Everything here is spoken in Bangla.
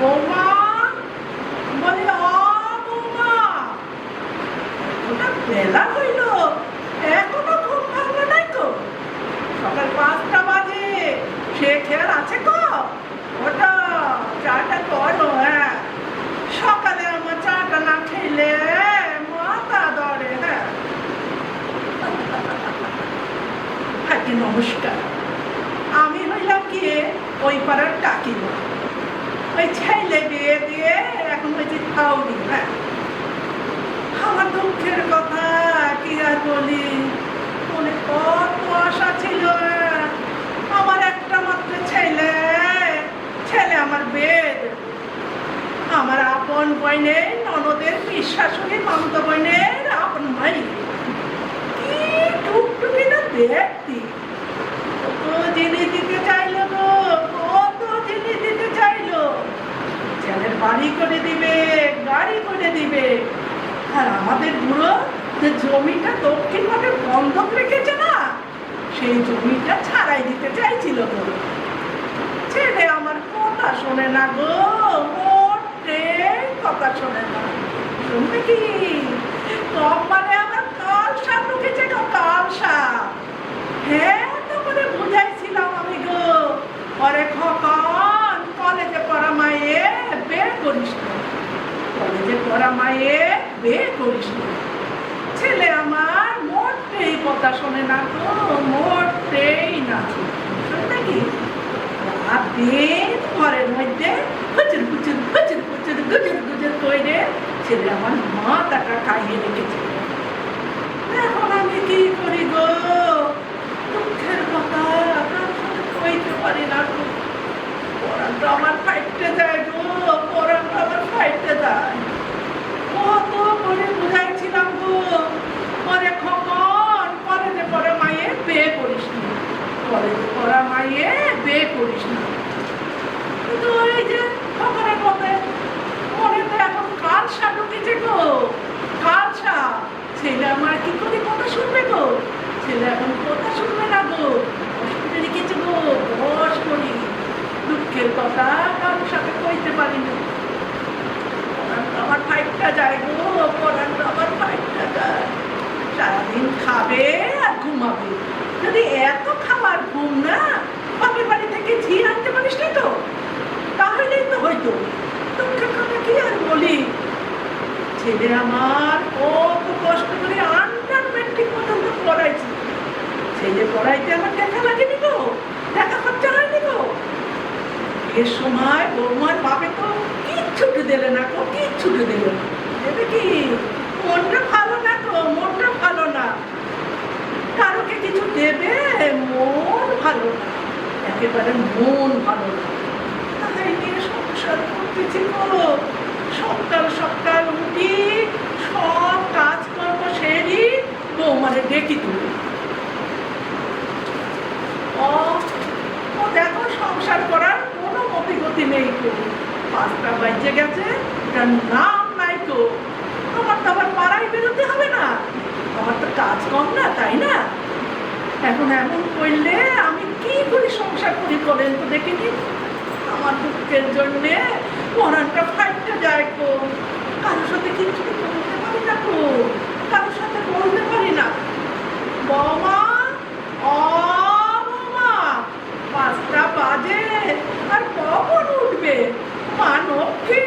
বৌমা? বলি বৌমা। ওটা বেলা হইল। এখনও ঘুম ভাঙলো নাই তো। সকাল পাঁচটা বাজে। সে খেয়াল আছে গো ওটা চাটা করো হ্যাঁ। সকালে আমার চাটা না খেলে মাথা ধরে হ্যাঁ। নমস্কার। আমি হইলাম কি, ওই পাড়ার কাকিমা। ওই ছেলে বিয়ে দিয়ে, এখন হয়েছে খাওনি হ্যাঁ। আমার দুঃখের কথা, কি আর বলি? মনে কত আশা ছিল। আমার একটা মাত্র ছেলে ছেলে আমার বেদ। আমার আপন বইনের ননদের বিশ্বাসনী মামতো বইনের আপন ভাই কি টুকটুকি না দেখতি। কত জিনিস দিতে চাইলো বাড়ি করে দিবে, গাড়ি করে দিবে। আর আমাদের বুড়ো যে জমিটা দক্ষিণ ভাগে বন্ধক রেখেছে না, সেই জমিটা ছাড়াই দিতে চাইছিল গো ছেলে আমার কথা শোনে না গো, মোটে কথা শোনে না। শুনবে কি? কম মানে আমার কাল সাপ ঢুকেছে কাল হ্যাঁ তো করে বুঝাইছিলাম আমি গো পরে খকন কলেজে পড়া মায়ে বে করিস না কলেজে পড়া মায়ে করিস ছেলে আমার মোটেই কথা শোনে না গো, মোটেই না। শুনতে কি? ঘরের মধ্যে খুচুর খুচুর খুচুর খুচুর গুজুর গুজুর করে ছেলে আমার মাথাটা খাইয়ে রেখেছে। এখন আমি কি করি গো? দুঃখের কথা কইতে পারি না পরানটা আমার ফাইটতে যায় গো পরানটা আমার ফাইটতে যায় কত করে বুঝাইছিলাম গো পরে খকন কলেজে পরে মায়ে বিয়ে করিস না কলেজে পড়া মায়ে বিয়ে করিস না কিন্তু ওই যে খকনের মতে মনে তো এখন কালসা ছেলে আমার কি কথা শুনবে গো? ছেলে এখন কথা শুনবে না গো বস করি। দুঃখের কথা কারোর সাথে কইতে পারি না। আমার ফাইটটা যায় গো পরানটা আমার ফাইটটা যায়। সারাদিন খাবে আর ঘুমাবে। যদি এত খাবার ঘুম না বাপের বাড়ি থেকে ঝি আনতে পারিস না তো তাহলেই তো হইতো। কি আর বলি? ছেলে আমার কত কষ্ট করে আন্ডার মেট্রিক পর্যন্ত পড়াইছি। ছেলে পড়াইতে আমার লাগেনি দেখা খরচা হয়নি গো এর সময় বৌমার বাপে তো কিচ্ছুটি দিলে না গো কিচ্ছুটি দিলে না। দেবে কি? মনটা ভালো না গো মনটা ভালো না। কারোকে কিছু দেবে মন ভালো না। একেবারে মন ভালো না। গো সকাল সকাল উঠি সব কাজকর্ম সেরি বৌমারে ডেকে তুলি ও দেখো, সংসার করার কোনো অভিগতি নেই তো। পাঁচটা বাজে গেছে এটার নাম নাই তো। তোমার তো আবার পাড়ায় বেরোতে হবে না। আমার তো কাজ কম না, তাই না? এখন এমন করলে আমি কি করে সংসার করি করেন তো দেখিনি আমার দুঃখের জন্যে মরণটা ফাইটটা যায় কো কারোর সাথে কিছু বলতে পারি না কো কারোর সাথে বলতে পারি না। বমা অমা পাঁচটা বাজে আর কখন উঠবে? মানব কি?